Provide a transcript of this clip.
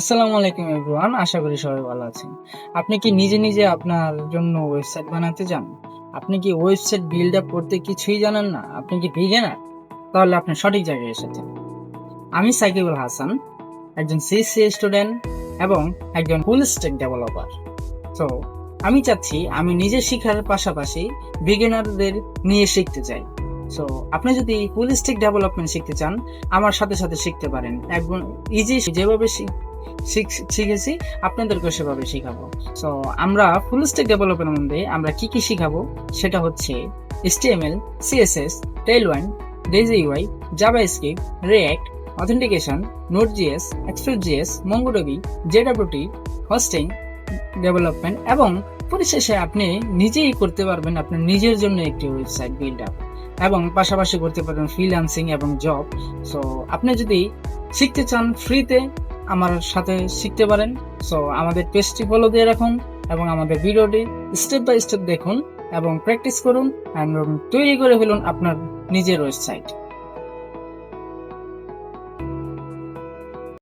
আসসালামু আলাইকুম এভরিওয়ান, আশা করি সবাই ভালো আছেন। আপনি কি নিজে নিজে আপনার জন্য ওয়েবসাইট বানাতে চান? আপনি কি ওয়েবসাইট বিল্ড আপ করতে কিছুই জানেন না? আপনি কি বিগিনার তাহলে আপনি সঠিক জায়গায় এসেছেন। আমি সাকিবুল হাসান, একজন সিসি স্টুডেন্ট এবং একজন ফুল স্ট্যাক ডেভেলপার তো আমি চাচ্ছি আমি নিজে শেখার পাশাপাশি বিগিনারদের নিয়ে শিখতে চাই। সো আপনি যদি ফুল স্ট্যাক ডেভেলপমেন্ট শিখতে চান, আমার সাথে সাথে শিখতে পারেন। একদম ইজি যেভাবে শিখেছি আপনাদেরকে সেভাবে শিখাবো। সো আমরা ফুল স্ট্যাক ডেভেলপের মধ্যে আমরা কি কি শিখাবো? সেটা হচ্ছে HTML, CSS, Tailwind, Daisy UI, JavaScript, React, Authentication, Node.js, Express.js, MongoDB, JWT, hosting development এবং পরিশেষে আপনি নিজেই করতে পারবেন আপনার নিজের জন্য একটি ওয়েবসাইট বিল্ড আপ এবং পাশাপাশি করতে পারবেন ফ্রিল্যান্সিং এবং জব সো আপনি যদি শিখতে চান ফ্রিতে আমার সাথে শিখতে পারেন। সো আমাদের পেজটি ফলো দিয়ে রাখুন এবং আমাদের ভিডিওটি স্টেপ বাই স্টেপ দেখুন এবং প্র্যাকটিস করুন এবং তৈরি করে ফেলুন আপনার নিজের ওয়েবসাইট